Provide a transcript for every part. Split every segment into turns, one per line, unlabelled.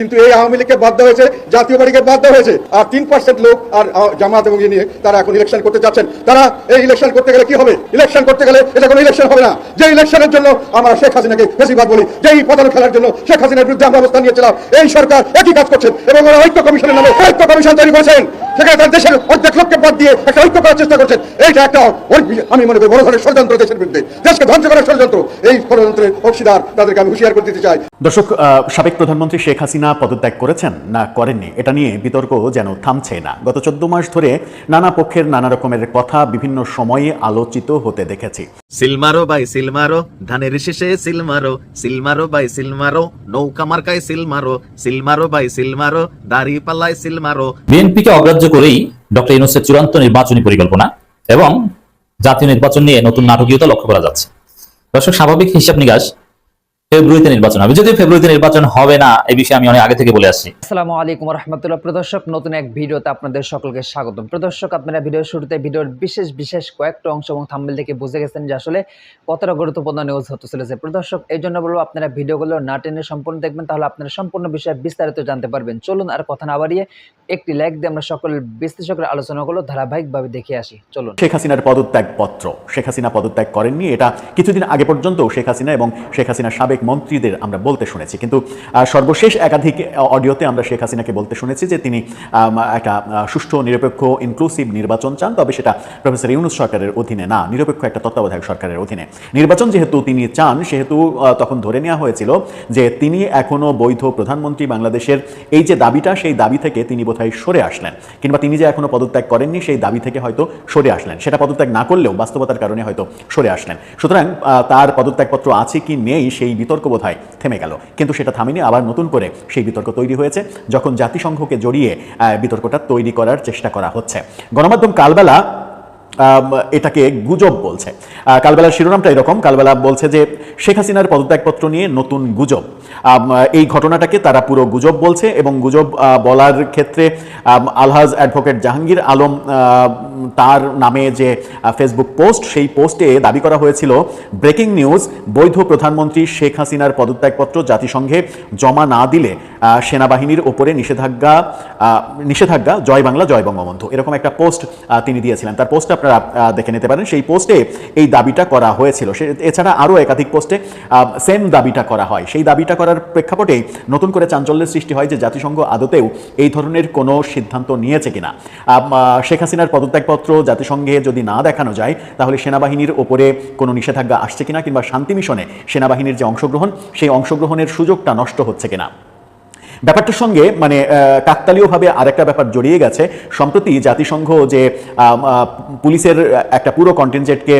কিন্তু এই আওয়ামী লীগকে দেওয়া হয়েছে, জাতীয় পার্টিকে দেওয়া হয়েছে। আর তিন পার্সেন্ট লোক আর জামাত এবং নিয়ে তারা এখন ইলেকশন করতে যাচ্ছেন। তারা এই ইলেকশন করতে গেলে কি হবে? ইলেকশন করতে গেলে এটা কোনো ইলেকশন হবে না। যে ইলেকশনের জন্য আমরা শেখ হাসিনাকে বেশিরভাগ বলি, যে এই পতন খেলার জন্য শেখ হাসিনার বিরুদ্ধে আমরা অবস্থান নিয়েছিলাম এই সরকার একই কাজ করছেন এবং ওরা ঐক্য কমিশনের নামে ঐক্য কমিশন তৈরি করেছেন। সেখানে তার দেশের অর্ধেক লোককে বাদ দিয়ে একটা ঐক্য করার চেষ্টা করছেন। এইটা একটা আমি মনে করি বড় ধরনের ষড়যন্ত্র দেশের বিরুদ্ধে। দেশকে ধ্বংস করার ষড়যন্ত্র এই ষড়যন্ত্রের অংশীদার তাদেরকে আমি হুঁশিয়ার করে দিতে চাই।
দর্শক সাবেক প্রধানমন্ত্রী শেখ হাসিনা পদত্যাগ করেছেন না করেননি? এটা নিয়ে বিতর্ক যেন থামছে না। গত চোদ্দ মাস ধরে নানা পক্ষের নানা রকমের কথা বিভিন্ন সময়ে আলোচিত হতে দেখেছি।
সিলমারো বাই সিলমারো ধানের শেষে সিলমারো সিলমারো বাই সিলমারো নৌকা মার্কায় সিলমারো সিলমারো বাই সিলমারো দাড়ি পাল্লায় সিলমারো।
বিএনপিকে অগ্রাহ্য করেই ডক্টর ইউনুসের চূড়ান্ত নির্বাচনী পরিকল্পনা এবং জাতীয় নির্বাচন নিয়ে নতুন নাটকীয়তা লক্ষ্য করা যাচ্ছে। দর্শক, স্বাভাবিক হিসাব নিকাশ ফেব্রুয়ারিতে নির্বাচন হবে। যদিও ফেব্রুয়ারিতে নির্বাচন হবে না এই বিষয়ে আমি অনেক আগে থেকে বলে আসছি।
আসসালামু আলাইকুম রহমতুল্লাহ প্রদর্শক নতুন এক ভিডিওতে আপনাদের সকলকে স্বাগতম। প্রদর্শক আপনারা ভিডিওর শুরুতে ভিডিওর বিশেষ বিশেষ কয়েকটা অংশ এবং থাম্বেল থেকে বুঝে গেছেন যে আসলে কতটা গুরুত্বপূর্ণ নিউজ হতে চলেছে। প্রদর্শক এই জন্য বলব আপনারা ভিডিওগুলো না টেনে সম্পূর্ণ দেখবেন তাহলে আপনারা সম্পূর্ণ বিষয়ে বিস্তারিত জানতে পারবেন। চলুন আর কথা না বাড়িয়ে একটি লাইক দিয়ে আমরা সকল বিশ্লেষকের আলোচনাগুলো ধারাবাহিকভাবে দেখে আসি। চলুন।
শেখ হাসিনার পদত্যাগ পত্র শেখ হাসিনা পদত্যাগ করেননি এটা কিছুদিন আগে পর্যন্ত শেখ হাসিনা এবং শেখ হাসিনার সাবেক মন্ত্রীদের আমরা বলতে শুনেছি। কিন্তু সর্বশেষ একাধিক অডিওতে আমরা শেখ হাসিনাকে বলতে শুনেছি যে তিনি একটা সুষ্ঠু, নিরপেক্ষ ইনক্লুসিভ নির্বাচন চান, তবে সেটা প্রফেসর ইউনুস সরকারের অধীনে না, নিরপেক্ষ একটা তত্ত্বাবধায়ক সরকারের অধীনে। নির্বাচন যেহেতু তিনি চান, সেহেতু তখন ধরে নেওয়া হয়েছিল যে তিনি এখনও বৈধ প্রধানমন্ত্রী বাংলাদেশের এই যে দাবিটা, সেই দাবি থেকে তিনি বোধহয় সরে আসলেন। কিংবা তিনি যে এখনও পদত্যাগ করেননি, সেই দাবি থেকে হয়তো সরে আসলেন। সেটা পদত্যাগ না করলেও বাস্তবতার কারণে হয়তো সরে আসলেন। সুতরাং তার পদত্যাগপত্র আছে কি নেই, সেই বিতর্ক বোধহয় থেমে গেল। কিন্তু সেটা থামেনি, আবার নতুন করে সেই বিতর্ক তৈরি হয়েছে, যখন জাতিসংঘকে জড়িয়ে বিতর্কটা তৈরি করার চেষ্টা করা হচ্ছে। গণমাধ্যম কালবেলা এটাকে গুজব বলছে। কালবেলার শিরোনামটা এরকম। কালবেলা বলছে যে, শেখ হাসিনার পদত্যাগপত্র নিয়ে নতুন গুজব। এই ঘটনাটাকে তারা পুরো গুজব বলছে এবং গুজব বলার ক্ষেত্রে আলহাজ অ্যাডভোকেট জাহাঙ্গীর আলম তার নামে যে ফেসবুক পোস্ট, সেই পোস্টে দাবি করা হয়েছিল, ব্রেকিং নিউজ, বৈধ প্রধানমন্ত্রী শেখ হাসিনার পদত্যাগপত্র জাতিসংঘে জমা না দিলে সেনাবাহিনীর ওপরে নিষেধাজ্ঞা নিষেধাজ্ঞা, জয় বাংলা, জয় বঙ্গবন্ধু। এরকম একটা পোস্ট তিনি দিয়েছিলেন। তার পোস্ট আপনারা দেখে নিতে পারেন। সেই পোস্টে এই দাবিটা করা হয়েছিল। সে, এছাড়া আরও একাধিক পোস্টে সেম দাবিটা করা হয়। সেই দাবিটা করার প্রেক্ষাপটেই নতুন করে চাঞ্চল্যের সৃষ্টি হয় যে জাতিসংঘ আদতেও এই ধরনের কোনো সিদ্ধান্ত নিয়েছে কিনা। শেখ হাসিনার পদত্যাগপত্র জাতিসংঘে যদি না দেখানো যায়, তাহলে সেনাবাহিনীর ওপরে কোনো নিষেধাজ্ঞা আসছে কিনা কিংবা শান্তি মিশনে সেনাবাহিনীর যে অংশগ্রহণ, সেই অংশগ্রহণের সুযোগটা নষ্ট হচ্ছে কিনা। ব্যাপারটার সঙ্গে মানে কাকতালীয়ভাবে আরেকটা ব্যাপার জড়িয়ে গেছে। সম্প্রতি জাতিসংঘ যে পুলিশের একটা পুরো কন্টিনজেন্টকে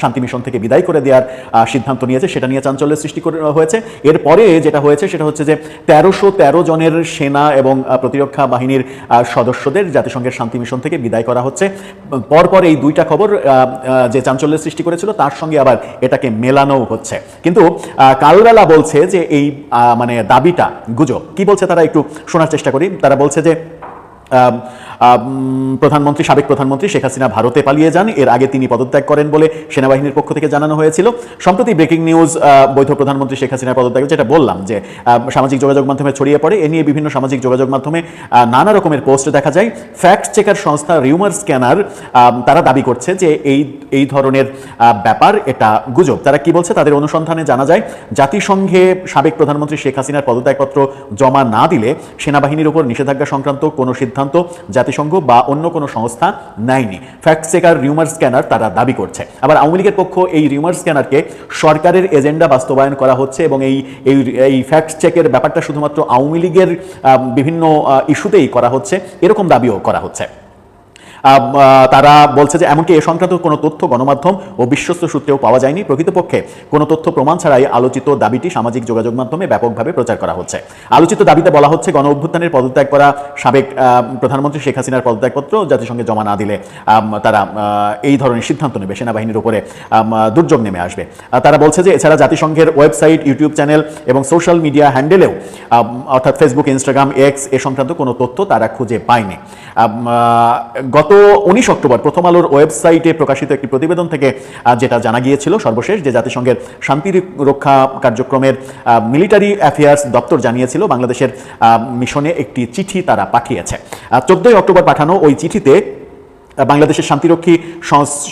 শান্তি মিশন থেকে বিদায় করে দেওয়ার সিদ্ধান্ত নিয়েছে, সেটা নিয়ে চাঞ্চল্যের সৃষ্টি হয়েছে। এরপরে যেটা হয়েছে, সেটা হচ্ছে যে, তেরোশো তেরো জনের সেনা এবং প্রতিরক্ষা বাহিনীর সদস্যদের জাতিসংঘের শান্তি মিশন থেকে বিদায় করা হচ্ছে। পরপর এই দুইটা খবর যে চাঞ্চল্যের সৃষ্টি করেছিল, তার সঙ্গে আবার এটাকে মেলানো হচ্ছে। কিন্তু কালবেলা বলছে যে, এই মানে দাবিটা, গুজব কি বলছে তারা একটু শোনার চেষ্টা করি। তারা বলছে যে প্রধানমন্ত্রী, সাবেক প্রধানমন্ত্রী শেখ হাসিনা ভারতে পালিয়ে যান। এর আগে তিনি পদত্যাগ করেন বলে সেনাবাহিনীর পক্ষ থেকে জানানো হয়েছিল। সম্প্রতি ব্রেকিং নিউজ বৈধ প্রধানমন্ত্রী শেখ হাসিনার পদত্যাগ যেটা বললাম যে সামাজিক যোগাযোগ মাধ্যমে ছড়িয়ে পড়ে। এ নিয়ে বিভিন্ন সামাজিক যোগাযোগ মাধ্যমে নানা রকমের পোস্ট দেখা যায়। ফ্যাক্ট চেকার সংস্থা রিউমার স্ক্যানার তারা দাবি করছে যে, এই এই ধরনের ব্যাপার, এটা গুজব। তারা কি বলছে তাদের অনুসন্ধানে জানা যায়, জাতিসংঘে সাবেক প্রধানমন্ত্রী শেখ হাসিনার পদত্যাগপত্র জমা না দিলে সেনাবাহিনীর উপর নিষেধাজ্ঞা সংক্রান্ত কোনো সিদ্ধান্ত জাতিসংঘ বা অন্য কোনো সংস্থা নেয়নি। ফ্যাক্ট চেকার রিউমার স্ক্যানার তারা দাবি করছে। আবার আওয়ামী লীগের পক্ষ এই রিউমার স্ক্যানারকে সরকারের এজেন্ডা বাস্তবায়ন করা হচ্ছে এবং এই এই ফ্যাক্ট চেকের ব্যাপারটা শুধুমাত্র আওয়ামী লীগের বিভিন্ন ইস্যুতেই করা হচ্ছে। এরকম দাবিও করা হচ্ছে। তারা বলছে যে এমনকি এ সংক্রান্ত কোনো তথ্য গণমাধ্যম ও বিশ্বস্ত সূত্রেও পাওয়া যায়নি। প্রকৃতপক্ষে কোনো তথ্য প্রমাণ ছাড়াই আলোচিত দাবিটি সামাজিক যোগাযোগ মাধ্যমে ব্যাপকভাবে প্রচার করা হচ্ছে। আলোচিত দাবিতে বলা হচ্ছে, গণ অভ্যুত্থানের পদত্যাগ করা সাবেক প্রধানমন্ত্রী শেখ হাসিনার পদত্যাগপত্র জাতিসংঘে জমা না দিলে তারা এই ধরনের সিদ্ধান্ত নেবে, সেনাবাহিনীর উপরে দুর্যোগ নেমে আসবে। তারা বলছে যে এছাড়া জাতিসংঘের ওয়েবসাইট, ইউটিউব চ্যানেল এবং সোশ্যাল মিডিয়া হ্যান্ডেলেও অর্থাৎ ফেসবুক, ইনস্টাগ্রাম, এক্স এ সংক্রান্ত কোনো তথ্য তারা খুঁজে পায়নি। গত উনিশ অক্টোবর প্রথম আলোর ওয়েবসাইটে প্রকাশিত একটি প্রতিবেদন থেকে যেটা জানা গিয়েছিল সর্বশেষ, যে জাতিসংঘের শান্তি রক্ষা কার্যক্রমের মিলিটারি অ্যাফেয়ার্স দপ্তর জানিয়েছিল বাংলাদেশের মিশনে একটি চিঠি তারা পাঠিয়েছে। চোদ্দই অক্টোবর পাঠানো ওই চিঠিতে বাংলাদেশের শান্তিরক্ষী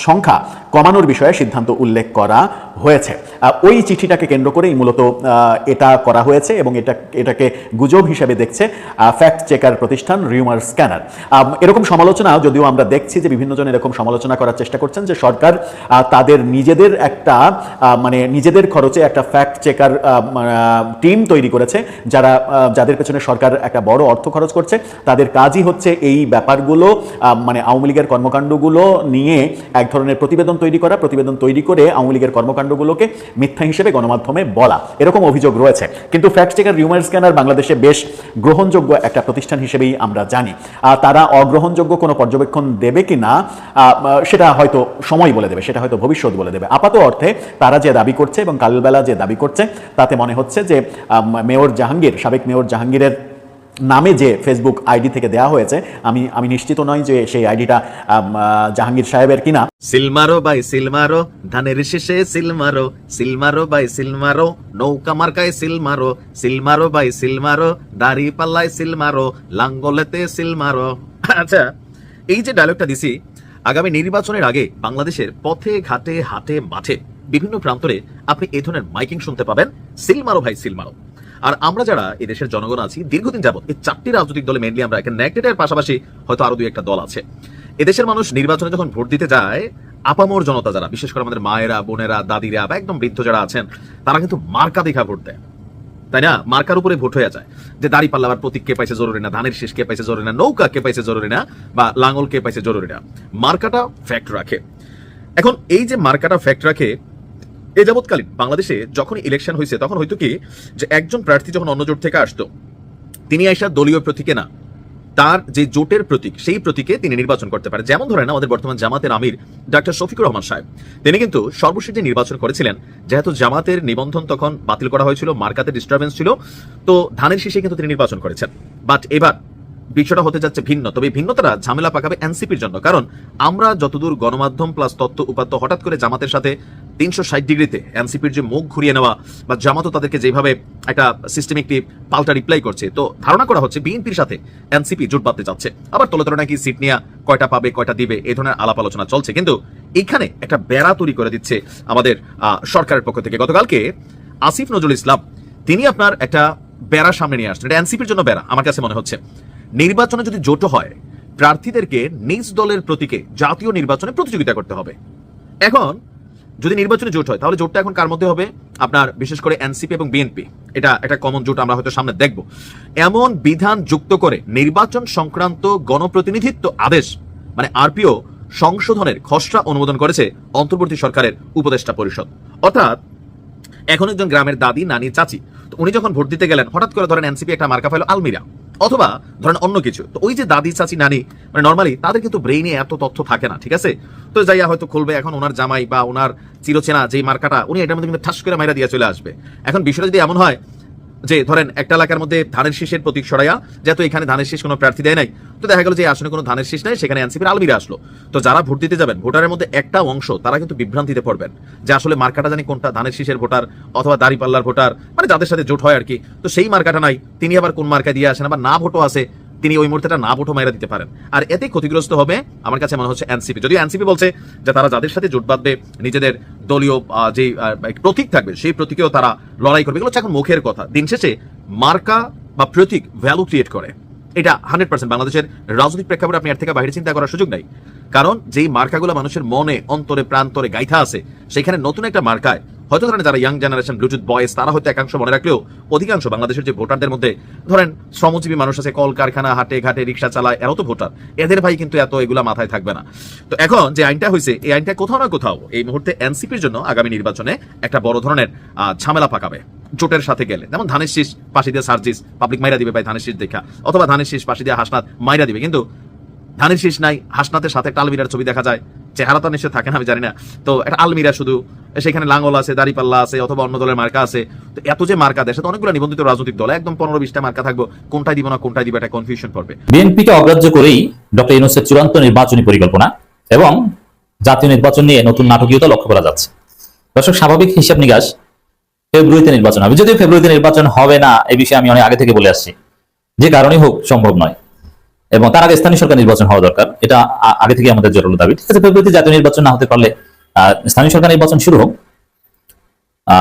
সংখ্যা কমানোর বিষয়ে সিদ্ধান্ত উল্লেখ করা হয়েছে। ওই চিঠিটাকে কেন্দ্র করেই মূলত এটা করা হয়েছে এবং এটা, এটাকে গুজব হিসেবে দেখছে ফ্যাক্ট চেকার প্রতিষ্ঠান রিউমার স্ক্যানার। এরকম সমালোচনা, যদিও আমরা দেখছি যে বিভিন্ন জন এরকম সমালোচনা করার চেষ্টা করছেন যে সরকার তাদের নিজেদের একটা মানে নিজেদের খরচে একটা ফ্যাক্ট চেকার টিম তৈরি করেছে, যারা যাদের পেছনে সরকার একটা বড় অর্থ খরচ করছে। তাদের কাজই হচ্ছে এই ব্যাপারগুলো মানে আওয়ামী লীগের কর্মকাণ্ডগুলো নিয়ে এক ধরনের প্রতিবেদন তৈরি করা, প্রতিবেদন তৈরি করে আওয়ামী লীগের কর্মকাণ্ডগুলোকে মিথ্যা হিসেবে গণমাধ্যমে বলা, এরকম অভিযোগ রয়েছে। কিন্তু ফ্যাক্ট চেকার রিউমার স্ক্যানার বাংলাদেশে বেশ গ্রহণযোগ্য একটা প্রতিষ্ঠান হিসেবেই আমরা জানি। আর তারা অগ্রহণযোগ্য কোনো পর্যবেক্ষণ দেবে কি না সেটা হয়তো সময় বলে দেবে, সেটা হয়তো ভবিষ্যৎ বলে দেবে। আপাত অর্থে তারা যে দাবি করছে এবং কালবেলা যে দাবি করছে, তাতে মনে হচ্ছে যে মেয়র জাহাঙ্গীর, সাবেক মেয়র জাহাঙ্গীরের নামে যে ফেসবুক আইডি থেকে দেওয়া হয়েছে, আমি আমি নিশ্চিত নই যে সেই আইডিটা জাহাঙ্গীর সাহেবের কিনা।
সিলমারো বাই সিলমারো, ধানের শেষে সিলমারো সিলমারো বাই সিলমারো, নৌকা মার্কায় সিলমারো সিলমারো বাই সিলমারো দাড়ি পাল্লায় সিলমারো, লাঙ্গলেতে সিলমারো। আচ্ছা এই যে ডায়লগটা দিছি, আগামী নির্বাচনের আগে বাংলাদেশের পথে, ঘাটে, হাটে, মাঠে বিভিন্ন প্রান্তরে আপনি এই ধরনের মাইকিং শুনতে পাবেন। সিলমারো ভাই, সিলমারো। আর আমরা যারা এই দেশের জনগণ আছি, দীর্ঘদিন যাবত এই চারটি রাজনৈতিক দলে মেনলি আমরা কানেক্টেড এর পাশাপাশি হয়তো আরও দুই একটা দল আছে। এদেশের মানুষ নির্বাচনে যখন ভোট দিতে যায়, আপামর জনতা যারা, বিশেষ করে আমাদের মায়েরা, বোনেরা, দাদিরা বা একদম বৃদ্ধ যারা আছেন, তারা কিন্তু মার্কা দেখা ভোট দেয়। তাই না? মার্কার উপরে ভোট হয়ে যায়। যে দাড়ি পাল্লাবার প্রতীক কে পাইছে জরুরি না, ধানের শেষ কে পাইছে জরুরি না, নৌকা কে পাইছে জরুরি না, বা লাঙল কে পাইছে জরুরি না। মার্কাটা ফ্যাক্ট রাখে। এখন এই যে মার্কাটা ফ্যাক্ট রাখে এ যাবৎকালীন বাংলাদেশে যখন ইলেকশন হয়েছে, তখন হয়তো কি যে একজন প্রার্থী যখন অন্য জোট থেকে আসতো, তিনি আইসা দলীয় প্রতীকে না, তার যে জোটের প্রতীক, সেই প্রতীকে তিনি নির্বাচন করতে পারেন যেমন ধরেন আমাদের বর্তমান জামাতের আমির ডাক্তার শফিকুর রহমান সাহেব। তিনি কিন্তু সর্বশেষ যে নির্বাচন করেছিলেন, যেহেতু জামাতের নিবন্ধন তখন বাতিল করা হয়েছিল, মার্কাতে ডিস্টারবেন্স ছিল, তো ধানের শীষে কিন্তু তিনি নির্বাচন করেছেন। বাট এবার বিষয়টা হতে যাচ্ছে ভিন্ন। তবে এই ভিন্নতাটা ঝামেলা পাকাবে এনসিপির জন্য। কারণ আমরা যতদূর গণমাধ্যম প্লাস তথ্য উপাত্ত হঠাৎ করে জামাতের সাথে তিনশো ষাট ডিগ্রিতে এনসিপির যে মুখ ঘুরিয়ে নেওয়া বা জামাতও তাদেরকে যেভাবে একটা সিস্টেমিকলি পাল্টা রিপ্লাই করছে, তো ধারণা করা হচ্ছে বিএনপির সাথে এনসিপি জোট বাঁধতে যাচ্ছে। আবার তলে তলে নাকি সিট নিয়ে কয়টা পাবে, কয়টা দিবে এই ধরনের আলাপ আলোচনা চলছে। কিন্তু এখানে একটা বেড়া তৈরি করে দিচ্ছে আমাদের সরকারের পক্ষ থেকে। গতকালকে আসিফ নজরুল ইসলাম, তিনি আপনার একটা বেড়া সামনে নিয়ে আসছেন। এটা এনসিপির জন্য বেড়া, আমার কাছে মনে হচ্ছে। নির্বাচনে যদি জোট হয়, প্রার্থীদেরকে নিজ দলের প্রতীকে জাতীয় নির্বাচনে প্রতিযোগিতা করতে হবে। এখন, যদি নির্বাচনে জোট হয়, তাহলে জোটটা এখন কার মধ্যে হবে? আপনার বিশেষ করে এনসিপি এবং বিএনপি। এটা একটা কমন জোট, আমরা হয়তো সামনে দেখব। এমন বিধান যুক্ত করে নির্বাচন সংক্রান্ত গণপ্রতিনিধিত্ব আদেশ মানে আরপিও, সংশোধনের খসড়া অনুমোদন করেছে অন্তর্বর্তী সরকারের উপদেষ্টা পরিষদ। অর্থাৎ, এখন একজন গ্রামের দাদি নানি চাচি উনি যখন ভোট দিতে গেলেন, হঠাৎ করে ধরেন এনসিপি একটা মার্কা পাইল আলমিরা, অথবা ধরেন অন্য কিছু। তো ওই যে দাদি চাচি নানি মানে নর্মালি তাদের কিন্তু ব্রেইনে এত তথ্য থাকে না, ঠিক আছে? তো যাইয়া হয়তো খুলবে, এখন ওনার জামাই বা ওনার চিরচেনা যে মার্কাটা, উনি এটার মধ্যে কিন্তু ঠাস করে মাইরা দিয়ে চলে আসবে। এখন বিষয়টা যদি এমন হয় যে ধরেন একটা এলাকার মধ্যে ধানের শীষের প্রতীক সরাইয়া, যেহেতু এখানে ধানের শীষ কোনো প্রার্থী দেয় নাই, তো দেখা গেল যে আসনে কোনো ধানের শীষ নাই, সেখানে এনসিপির আলমিরা আসলো। তো যারা ভোট দিতে যাবেন, ভোটারের মধ্যে একটা অংশ, তারা কিন্তু বিভ্রান্তিতে পড়বেন যে আসলে মার্কাটা জানি কোনটা, ধানের শীষের ভোটার অথবা দাড়িপাল্লার ভোটার মানে যাদের সাথে জোট হয় আর কি। তো সেই মার্কাটা নাই, তিনি আবার কোন মার্কা দিয়ে আসেন, আবার না ভোটও আছে তিনি ওই মুহূর্তেটা না ভোটও মাইরা দিতে পারেন। আর এতে ক্ষতিগ্রস্ত হবে, আমার কাছে মনে হচ্ছে এনসিপি। যদিও এনসিপি বলছে যে তারা যাদের সাথে জোট বাঁধবে, নিজেদের দলীয় যে প্রতীক থাকবে, সেই প্রতীকেও তারা লড়াই করবে। এগুলো হচ্ছে এখন মুখের কথা। দিন শেষে মার্কা বা প্রতীক ভ্যালু ক্রিয়েট করে। এটা হান্ড্রেড পার্সেন্ট বাংলাদেশের রাজনৈতিক প্রেক্ষাপটে আপনি এর থেকে বাইরে চিন্তা করার সুযোগ নাই। কারণ যেই মার্কাগুলো মানুষের মনে, অন্তরে, প্রান্তরে গাইথা আছে, সেখানে নতুন একটা মার্কায় হয়তো ধরেন যারা ইয়াং জেনারেশন ব্লুটুথ বয়েস তারা হয়তো একাংশ মনে রাখলেও অধিকাংশ বাংলাদেশের যে ভোটারদের মধ্যে, ধরেন শ্রমজীবী মানুষ আছে কল কারখানা হাটে ঘাটে রিক্সা চালায়, এরাও তো ভোটার। এদের ভাই কিন্তু এত এগুলা মাথায় থাকবে না। তো এখন যে আইনটা হয়েছে, এই আইনটা কোথাও না কোথাও এই মুহূর্তে এনসিপির জন্য আগামী নির্বাচনে একটা বড় ধরনের ঝামেলা পাকাবে। জোটের সাথে গেলে। যেমন ধানের শীষ পাশে দিয়ে সার্জিস পাবলিক মাইরা দিবে ভাই ধানের শীষ দেখা, অথবা ধানের শীষ পাশে দিয়ে হাসনাথ মাইরা দিবে। কিন্তু ধানের শীষ নাই হাসনাতের সাথে একটা আলমিরার ছবি দেখা যায়। চেহারা তো নিশ্চয় থাকে না, আমি জানি না। তো একটা আলমিরা শুধু, সেখানে লাঙ্গল আছে, দাড়িপাল্লা আছে, অথবা অন্য দলের মার্কা আছে। তো এত যে মার্কা, দেশে তো অনেকগুলো নিবন্ধিত রাজনৈতিক দল, একদম পনেরো বিশটা মার্কা থাকব, কোনটাই দিব না, কোনটাই দিব একটা কনফিউশন পড়বে।
বিএনপিকে অগ্রাহ্য করেই ডক্টর ইউনুসের চূড়ান্ত নির্বাচনী পরিকল্পনা এবং জাতীয় নির্বাচন নিয়ে নতুন নাটকীয়তা লক্ষ্য করা যাচ্ছে। দর্শক, স্বাভাবিক হিসাব নিকাশ ফেব্রুয়ারিতে নির্বাচন হবে। যদিও ফেব্রুয়ারিতে নির্বাচন হবে না এই বিষয়ে আমি অনেক আগে থেকে বলে আসছি। যে কারণেই হোক, সম্ভব নয়। এবং তার আগে স্থানীয় সরকার নির্বাচন হওয়া দরকার। এটা আগে থেকে আমাদের জোরালো দাবি। ঠিক আছে, ফেব্রুয়ারিতে জাতীয় নির্বাচন না হতে পারলে স্থানীয় সরকার নির্বাচন শুরু হোক।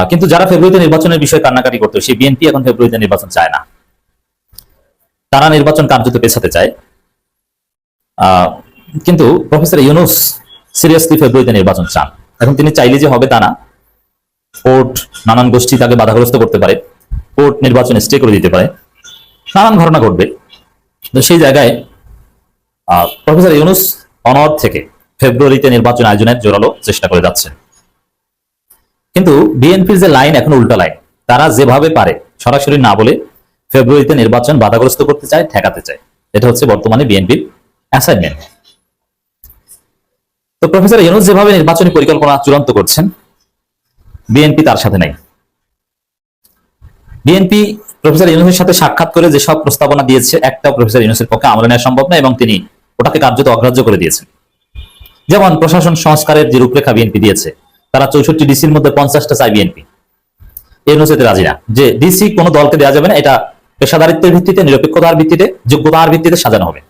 কিন্তু যারা ফেব্রুয়ারিতে নির্বাচনের বিষয়ে কান্নাকাটি করতো, সেই বিএনপি এখন ফেব্রুয়ারিতে নির্বাচন চায় না। তারা নির্বাচন কার্যত পেছাতে চায়। কিন্তু প্রফেসর ইউনুস সিরিয়াসলি ফেব্রুয়ারিতে নির্বাচন চান। এখন তিনি চাইলে যে হবে তা না। কোর্ট নানান গোষ্ঠী তাকে বাধাগ্রস্ত করতে পারে। কোর্ট নির্বাচন স্টে করে দিতে পারে। নানান ঘটনা ঘটবে। তো সেই জায়গায় প্রফেসর ইউনুস অনর থেকে ফেব্রুয়ারিতে নির্বাচন আয়োজনের জোরালো চেষ্টা করে যাচ্ছেন। কিন্তু বিএনপির যে লাইন এখন উল্টা লাইন, তারা যেভাবে পারে সরাসরি না বলে ফেব্রুয়ারিতে নির্বাচন বাধাগ্রস্ত করতে চায়, ঠেকাতে চায়। এটা হচ্ছে বর্তমানে বিএনপির অ্যাসাইনমেন্ট তো প্রফেসর ইউনুস যেভাবে নির্বাচনী পরিকল্পনা চূড়ান্ত করছেন, বিএনপি তার সাথে নাই। বিএনপি প্রফেসর ইউনুসের সাথে সাক্ষাৎ করে যেসব প্রস্তাবনা দিয়েছে, একটা প্রফেসর ইউনুসের পক্ষে আমলে নেওয়া সম্ভব না এবং তিনি ওটাকে কার্যত অগ্রাহ্য করে দিয়েছেন। যেমন প্রশাসন সংস্কারের যে রূপরেখা বিএনপি দিয়েছে, তারা চৌষট্টি ডিসির মধ্যে পঞ্চাশটা চায় বিএনপি। ইউনুস এতে রাজি না। যে ডিসি কোনো দলকে দেওয়া যাবে না, এটা পেশাদারিত্বের ভিত্তিতে, নিরপেক্ষতার ভিত্তিতে, যোগ্যতার ভিত্তিতে সাজানো হবে।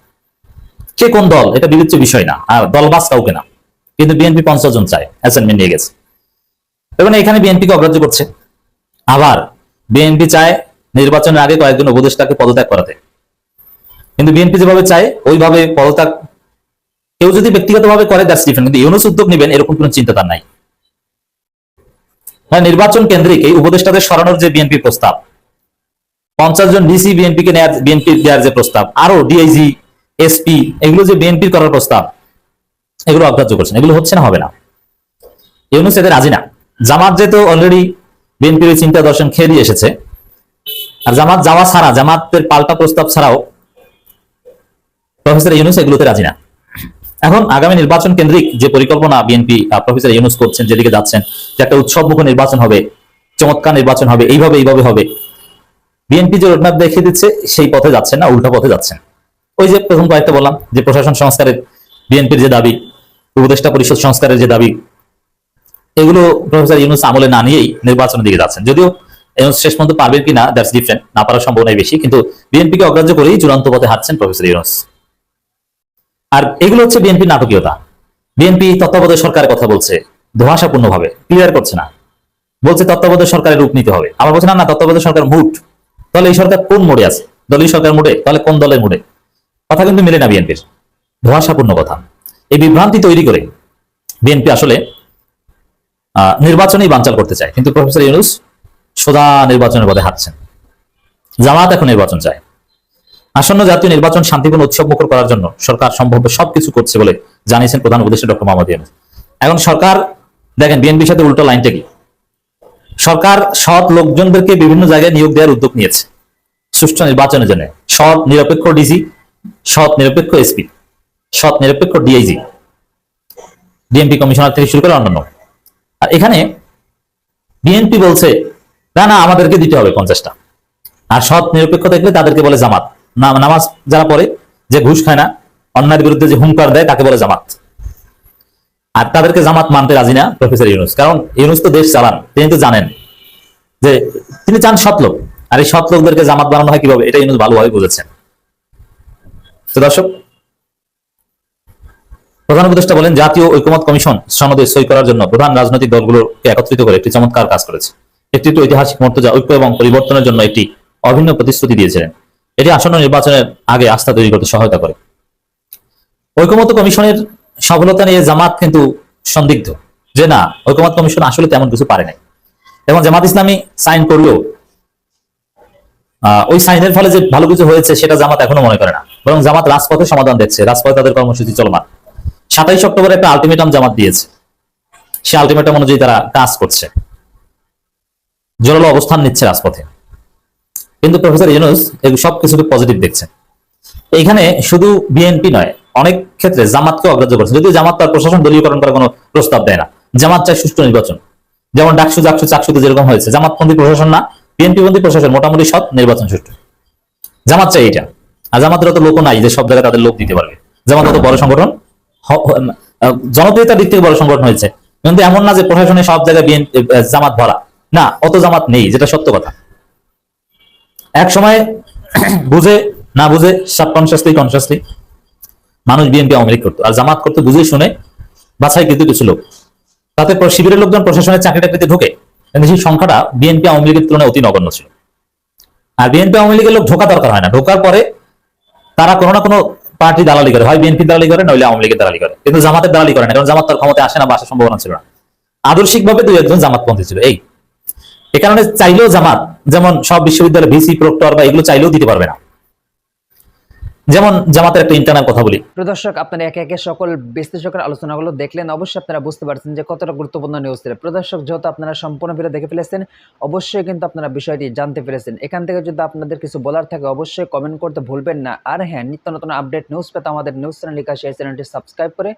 কে কোন দল, এটা বিবেচ্য বিষয় না, আর দলবাস কাউকে না। কিন্তু বিএনপি পঞ্চাশ জন চায়, অ্যাসাইনমেন্ট নিয়ে গেছে। এবং এখানে বিএনপিকে অগ্রাহ্য করছে। আবার বিএনপি চায় নির্বাচনের আগে কয়েকজন উপদেষ্টাকে পদত্যাগ করাতে কিন্তু বিএনপি যেভাবে চায়, ওইভাবে পদত্যাগ কেউ যদি ব্যক্তিগতভাবে করে দ্যাটস কিন্তু ইউনুস উদ্যোগ নেবেন, এরকম কোনো চিন্তা তার নাই। মানে নির্বাচন কেন্দ্রিক এই উপদেষ্টাদের সরানোর যে বিএনপি প্রস্তাব, পঞ্চাশ জন ডিসি বিএনপি কে নেয়ার, বিএনপি দেওয়ার যে প্রস্তাব আরও ডিআইজি, এসপি, এগুলো যে বিএনপির করার প্রস্তাব, এগুলো অগ্রাহ্য করছেন। এগুলো হচ্ছে না, হবে না। ইউনুস এদের রাজি না। জামাত যেহেতু অলরেডি বিএনপির চিন্তা দর্শন খেয়ে দিয়ে এসেছে আর জামাত যাওয়া ছাড়া, জামাতের পাল্টা প্রস্তাব ছাড়াও প্রফেসর ইউনুস এগুলোতে রাজি না। এখন আগামী নির্বাচন কেন্দ্রিক যে পরিকল্পনা বিএনপি প্রফেসর ইউনুস করছেন, যেদিকে যাচ্ছেন, যে একটা উৎসবমুখ নির্বাচন হবে, চমৎকার নির্বাচন হবে, এইভাবে এইভাবে হবে। বিএনপি যে রোডম্যাপ দেখিয়ে দিচ্ছে, সেই পথে যাচ্ছেন না, উল্টা পথে যাচ্ছেন। ওই যে প্রথম কয়েকটা বললাম, যে প্রশাসন সংস্কারের, বিএনপির যে দাবি, উপদেষ্টা পরিষদ সংস্কারের যে দাবি, এগুলো প্রফেসর ইউনুস আমলে না নিয়েই নির্বাচনের দিকে যাচ্ছেন। যদিও ইউনুস শেষ পর্যন্ত পারবেন কি না দ্যাটস ডিফারেন্ট না পারার সম্ভাবনাই বেশি, কিন্তু বিএনপিকে অগ্রাহ্য করেই চূড়ান্ত পথে হাঁটছেন প্রফেসর ইউনুস। আর এগুলো হচ্ছে বিএনপি নাটকীয়তা। বিএনপি তত্ত্বাবধায়ক সরকারের কথা বলছে ধোঁয়াশাপূর্ণ ভাবে ক্লিয়ার করছে না। বলছে তত্ত্বাবধায়ক সরকারের রূপ নিতে হবে। আবার বলছে, না না, তত্ত্বাবধায়ক সরকার মুড তাহলে এই সরকার কোন মোড়ে আছে? দলীয় সরকার মোড়ে তাহলে কোন দলের মোড়ে কথা কিন্তু মিলে না বিএনপির ধোঁয়াশাপূর্ণ কথা। এই বিভ্রান্তি তৈরি করে বিএনপি আসলে নির্বাচনেই বানচাল করতে চায়। কিন্তু প্রফেসর ইউনুস সোজা নির্বাচনের পথে হাঁটছেন। জামাত এখন নির্বাচন চায়। আসন্ন জাতীয় নির্বাচন শান্তিপূর্ণ উৎসব মুখর করার জন্য সরকার সম্ভব সবকিছু করছে বলে জানিয়েছেন প্রধান উপদেষ্টা ডক্টর মোহাম্মদ ইউনুস। এখন সরকার, দেখেন, বিএনপির সাথে উল্টো লাইনটা কি? সরকার সৎ লোকজনদেরকে বিভিন্ন জায়গায় নিয়োগ দেওয়ার উদ্যোগ নিয়েছে। সুষ্ঠু নির্বাচনের জন্য। সৎ, নিরপেক্ষ ডিসি সৎ, নিরপেক্ষ এসপি, সৎ, নিরপেক্ষ ডিআইজি, ডিএমপি কমিশনার থেকে শুরু করে অন্যান্য। আর এখানে বিএনপি বলছে না না, আমাদেরকে দিতে হবে পঞ্চাশটা। আর সৎ নিরপেক্ষ থাকলে তাদেরকে বলে জামাত। নামাজ যারা পড়ে, যে ঘুষ খায় না, অন্যায়ের বিরুদ্ধে যে হুঙ্কার দেয়, তাকে বলে জামাত। আর তাদেরকে জামাত মানতে রাজি না প্রফেসর ইউনুস। কারণ ইউনুস তো দেশ চালান, তিনি তো জানেন যে তিনি চান সৎ লোক। আর এই সৎ লোকদেরকে জামাত বানানো হয় কীভাবে, এটা ইউনুস ভালোভাবে বুঝেছেন। তো দর্শক, প্রধান উপদেষ্টা বলেন, জাতীয় ঐকমত কমিশন সনদে সই করার জন্য প্রধান রাজনৈতিক দলগুলোকে একত্রিত করে একটি চমৎকার কাজ করেছে। একটি ঐতিহাসিক মর্যাদা ঐক্য এবং পরিবর্তনের জন্য একটি অভিন্ন প্রতিশ্রুতি দিয়েছিলেন। এটি আসন্ন নির্বাচনের আগে আস্থা তৈরি করতে সহায়তা করে। ঐকমত্য কমিশনের সফলতা নিয়ে জামাত কিন্তু সন্দিগ্ধ যে না ঐকমত কমিশন আসলে তেমন কিছু পারে নাই। এবং জামাত ইসলামী সাইন করলেও ওই সাইনের ফলে যে ভালো কিছু হয়েছে সেটা জামাত এখনও মনে করে না। বরং জামাত রাজপথে সমাধান দিচ্ছে রাজপথে তাদের কর্মসূচি চলমান। সাতাইশ অক্টোবর একটা আলটিমেটাম জামাত দিয়েছে। সে আলটিমেটাম অনুযায়ী তারা কাজ করছে। জোরালো অবস্থান নিচ্ছে রাজপথে। কিন্তু প্রফেসর ইউনুস এই সব কিছুকে পজিটিভ দেখছেন এখানে শুধু বিএনপি নয়, অনেক ক্ষেত্রে জামাতকে অগ্রাহ্য করছে। যদিও জামাত তার প্রশাসন দলীয়করণ করার কোনো প্রস্তাব দেয় না। জামাত চায় সুষ্ঠু নির্বাচন। যেমন ডাকসু ডাকসু চাকসুতে যেরকম হয়েছে, জামাতপন্থী প্রশাসন না বিএনপি পন্থী প্রশাসন মোটামুটি সব নির্বাচন সুষ্ঠু। জামাত চাই এটা আর জামাতের অত লোকও নাই যে সব জায়গায় তাদের লোক দিতে পারবে। জামাত অত বড় সংগঠন জনপ্রিয়তার দিক থেকে বড় সংগঠন হয়েছে। কিন্তু এমন না যে প্রশাসনে সব জায়গায় বিএনপি জামাত ভরা। না, অত জামাত নেই, যেটা সত্য কথা। এক সময় বুঝে, না বুঝে সাবকনসিয়াসলি কনসিয়াসলি মানুষ বিএনপি আওয়ামী করতো। আর জামাত করতে বুঝে শুনে, বাছাই কিন্তু কিছু লোক। তাতে শিবিরের লোকজন প্রশাসনের চাকরি টাকরিতে ঢোকে সেই সংখ্যাটা বিএনপি আওয়ামী লীগের তুলনায় অতি নগণ্য ছিল। আর বিএনপি আওয়ামী লীগের লোক ঢোকা দরকার হয় না। ঢোকার পরে তারা কোনো না কোনো পার্টি দালালি করে। হয় বিএনপি দালালি করে নইলে আওয়ামী লীগের দালালি করে। কিন্তু জামাতের দালালি করে না, কারণ জামাত তার ক্ষমতায় আসে না বা আসার সম্ভাবনা ছিল না। আদর্শিকভাবে দুই একজন জামাতপন্থী ছিল। এই এ কারণে চাইলেও জামাত, যেমন সব বিশ্ববিদ্যালয় ভিসি, প্রক্টর বা এগুলো চাইলেও দিতে পারবে না। যেমন জামাতের একটা ইন্টারনাল কথা বলি।
প্রদর্শক আপনারা একে একে সকল বিশ্লেষকের আলোচনাগুলো দেখলেন। অবশ্যই আপনারা বুঝতে পারছেন যে কতটা গুরুত্বপূর্ণ নিউজ ছিল। প্রদর্শক যেহেতু আপনারা সম্পূর্ণ ভিডিও দেখে ফেলেছেন, অবশ্যই কিন্তু আপনারা বিষয়টি জানতে পেরেছেন। এখান থেকে যদি আপনাদের কিছু বলার থাকে, অবশ্যই কমেন্ট করতে ভুলবেন না। আর হ্যাঁ নিত্য নতুন আপডেট নিউজ পেতে আমাদের নিউজ চ্যানেল লিখা সেই চ্যানেলটি সাবস্ক্রাইব করে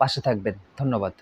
পাশে থাকবেন। ধন্যবাদ।